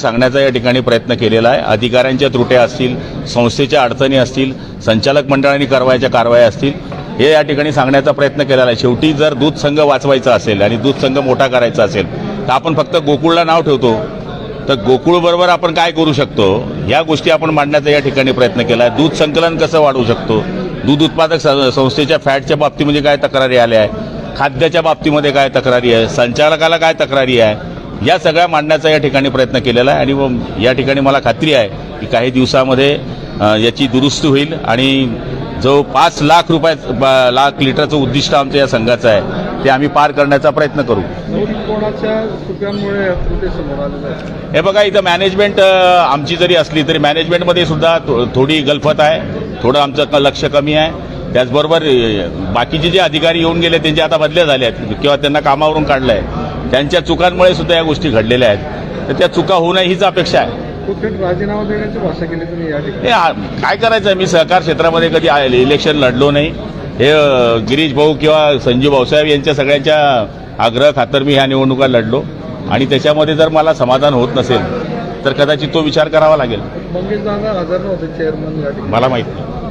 सांगण्याचा या ठिकाणी प्रयत्न केलेला आहे. अधिकाऱ्यांच्या त्रुट्या असतील संस्थेच्या अडचणी असतील संचालक मंडळाने करवायच्या कारवाया असतील हे या ठिकाणी सांगण्याचा प्रयत्न केलेला आहे. शेवटी जर दूध संघ वाचवायचा असेल आणि दूध संघ मोठा करायचा असेल तर आपण फक्त गोकुळला नाव ठेवतो. तर गोकुळबरोबर आपण काय करू शकतो? या गोष्टी आपण मांडण्याचा या ठिकाणी प्रयत्न केला आहे. दूध संकलन कसं वाढवू शकतो? दूध उत्पादक संस्थेच्या फॅटच्या बाबतीमध्ये काय तक्रारी आल्या आहे खाद्याच्या बाबतीमध्ये काय तक्रारी आहे? संचालकाला काय तक्रारी आहे? या सगळ्या मांडण्याचा या ठिकाणी प्रयत्न केलेला आहे आणि या ठिकाणी मला खात्री आहे की काही दिवसामध्ये याची दुरुस्ती होईल आणि जो पाच लाख रुपया लाख लिटरचं उद्दिष्ट आमचं या संघाचं आहे ते आम्ही पार करण्याचा प्रयत्न करू. हे बघा इथं मॅनेजमेंट आमची जरी असली तरी मॅनेजमेंटमध्ये सुद्धा थो- थोडी गलफत आहे थोडं आमचं लक्ष कमी आहे. त्याचबरोबर बाकीचे जे अधिकारी येऊन गेले त्यांचे आता बदल्या झाल्या आहेत किंवा त्यांना कामावरून काढलं आहे त्यांच्या चुकांमुळे सुद्धा या गोष्टी घडलेल्या आहेत. तर त्या चुका होऊ नये हीच अपेक्षा आहे. राजीनामा देण्याची भाषा केली तुम्ही या ठिकाणी? आ- काय करायचं? मी सहकार क्षेत्रामध्ये कधी इलेक्शन लढलो नाही. हे गिरीश भाऊ किंवा संजीव भाऊसाहेब यांच्या सगळ्यांच्या आग्रह खातर मी ह्या निवडणुका लढलो. आणि त्याच्यामध्ये जर मला समाधान होत नसेल तर कदाचित तो विचार करावा लागेल. मंगेश दादा हजर नव्हते चेअरमन या ठिकाणी. मला माहीत नाही.